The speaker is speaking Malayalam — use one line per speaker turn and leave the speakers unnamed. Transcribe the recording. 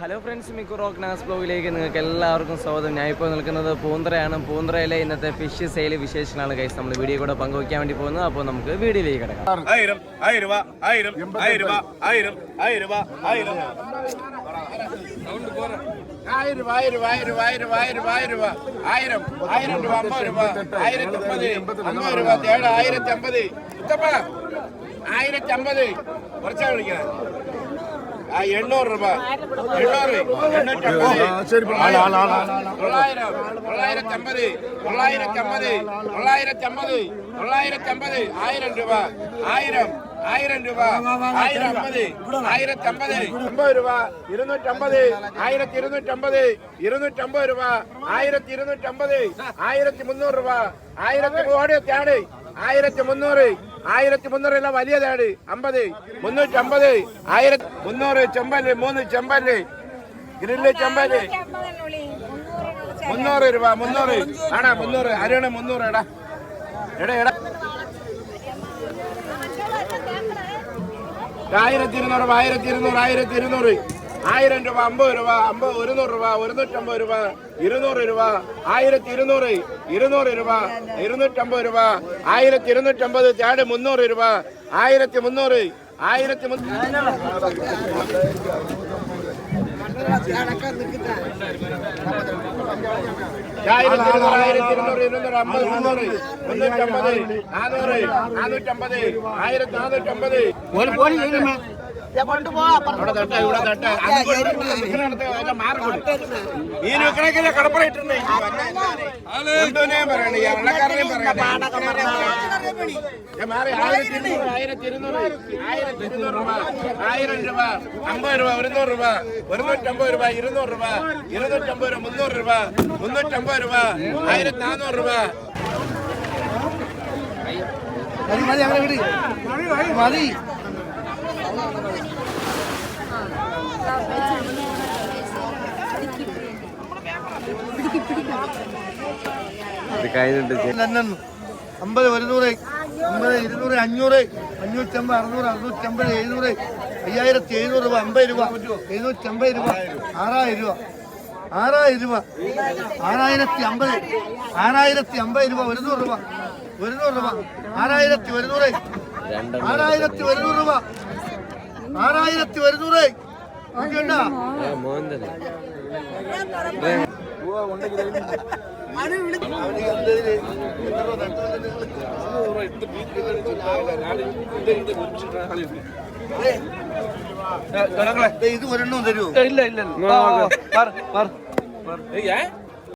ഹലോ ഫ്രണ്ട്സ് മിക്കു റോക്ക് നാസ് ബ്ലോഗിലേക്ക് നിങ്ങൾക്ക് എല്ലാവർക്കും സ്വാഗതം. ഞാൻ ഇപ്പോൾ നിൽക്കുന്നത് പൂന്തറയാണ് പൂന്തറയിലെ ഇന്നത്തെ ഫിഷ് സെയിൽ വിശേഷങ്ങളാണ് കൈസ് നമ്മൾ വീഡിയോ കൂടെ പങ്കുവയ്ക്കാൻ വേണ്ടി പോകുന്നത്. അപ്പോൾ നമുക്ക് വീഡിയോയിലേക്ക് കിടക്കാം.
ആയിരം ആയിരം രൂപ ആയിരം ആയിരം രൂപ ആയിരം ആയിരം രൂപ ആയിരം.
ആയിരം രൂപ ആയിരം രൂപ ആയിരം ആയിരം ആയിരം ആയിരം ആയിരം ആയിരം രൂപ അമ്പത് രൂപ. ആയിരത്തി അമ്പത് അമ്പത് രൂപ. തേട് ആയിരത്തി അമ്പത്. ഇത്തപ്പ ആയിരത്തി അമ്പത് കുറച്ചാ വിളിക്കണേ ആ എണ്ണൂറ് രൂപ എണ്ണൂറ് എണ്ണൂറ്റമ്പത് തൊള്ളായിരം തൊള്ളായിരത്തി അമ്പത് തൊള്ളായിരത്തി അമ്പത് തൊള്ളായിരത്തി അമ്പത് തൊള്ളായിരത്തി അമ്പത് ആയിരം രൂപ ആയിരം ആയിരം രൂപ ആയിരം അമ്പത് ആയിരത്തി അമ്പത് അമ്പത് രൂപ ഇരുന്നൂറ്റമ്പത് ആയിരത്തി ഇരുന്നൂറ്റമ്പത് ഇരുന്നൂറ്റമ്പത് രൂപ ആയിരത്തി ഇരുന്നൂറ്റമ്പത് ആയിരത്തി മുന്നൂറ് രൂപ ആയിരത്തി ഓടിയാണ് ആയിരത്തി മുന്നൂറ് ആയിരത്തി മുന്നൂറ് വലിയ തേട് അമ്പത് മുന്നൂറ്റി അമ്പത് ആയിരത്തി മുന്നൂറ് ചെമ്പൽ മൂന്ന് ചെമ്പൽ ഗ്രില്ല് ചെമ്പൽ. മുന്നൂറ് രൂപ മുന്നൂറ്. ആടാ മുന്നൂറ്. അരുണ് മുന്നൂറ് എടാ. എടാ എടാ. ആയിരത്തി ഇരുന്നൂറ് ആയിരത്തി ഇരുന്നൂറ് ആയിരത്തി ഇരുന്നൂറ്. ആയിരം രൂപ അമ്പത് രൂപ അമ്പത് ഒരുന്നൂറ് രൂപ ഒരുന്നൂറ്റമ്പത് രൂപ ഇരുന്നൂറ് രൂപ ആയിരത്തി ഇരുന്നൂറ് ഇരുന്നൂറ് രൂപ ഇരുന്നൂറ്റമ്പത് രൂപ ആയിരത്തി ഇരുന്നൂറ്റമ്പത് തേട് മുന്നൂറ് രൂപ ആയിരത്തി മുന്നൂറ് ആയിരത്തി ആയിരത്തി നാനൂറ്റമ്പത് ആയിരത്തി നാനൂറ്റമ്പത്. അവിടെ തട്ട്, ഇവിടെ തട്ട്. അങ്ങോട്ട് ഇവിടെ നിൽക്കുന്നിടത്ത് അതിന്റെ മാറി കൊടു. ഈ നിൽക്കണേക്കല്ലേ കടപ്പുറം ഇട്ടിരുന്നേ. കൊണ്ടുവന്നേം പറയണ്ട, ഈ വെള്ളക്കാരനെയും പറയണ്ട. ഞാൻ മാറി. ആയിരത്തി ഇരുന്നൂറ്, ആയിരത്തി ഇരുന്നൂറ്, രൂപ, ആയിരം രൂപ, അമ്പത് രൂപ, ഒരുന്നൂറ് രൂപ, ഒരുന്നൂറ്റമ്പത് രൂപ, ഇരുന്നൂറ് രൂപ, ഇരുന്നൂറ്റമ്പത് രൂപ, മുന്നൂറ് രൂപ, മുന്നൂറ്റമ്പത് രൂപ, ആയിരത്തി നാനൂറ് രൂപ
കഴിഞ്ഞിട്ട്
അമ്പത് ഒരുന്നൂറ് അമ്പത് ഇരുന്നൂറ് അഞ്ഞൂറ് അഞ്ഞൂറ്റമ്പത് അറുന്നൂറ് അറുന്നൂറ്റമ്പത് എഴുന്നൂറ് അയ്യായിരത്തി എഴുന്നൂറ് രൂപ അമ്പത് രൂപ എഴുന്നൂറ്റമ്പത് രൂപ ആറായിരം രൂപ ആറായിരം രൂപ ആറായിരത്തി അമ്പത് ആറായിരത്തി അമ്പത് രൂപ ഒരുന്നൂറ് രൂപ ഒരുന്നൂറ് രൂപ ആറായിരത്തി ഒരുന്നൂറ് ആറായിരത്തി ഒരുന്നൂറ് രൂപ. ആറായിരത്തി ഒരുന്നൂറ് ഇത് ഒരെണ്ണം തരുമോ
ഇല്ല ഇല്ല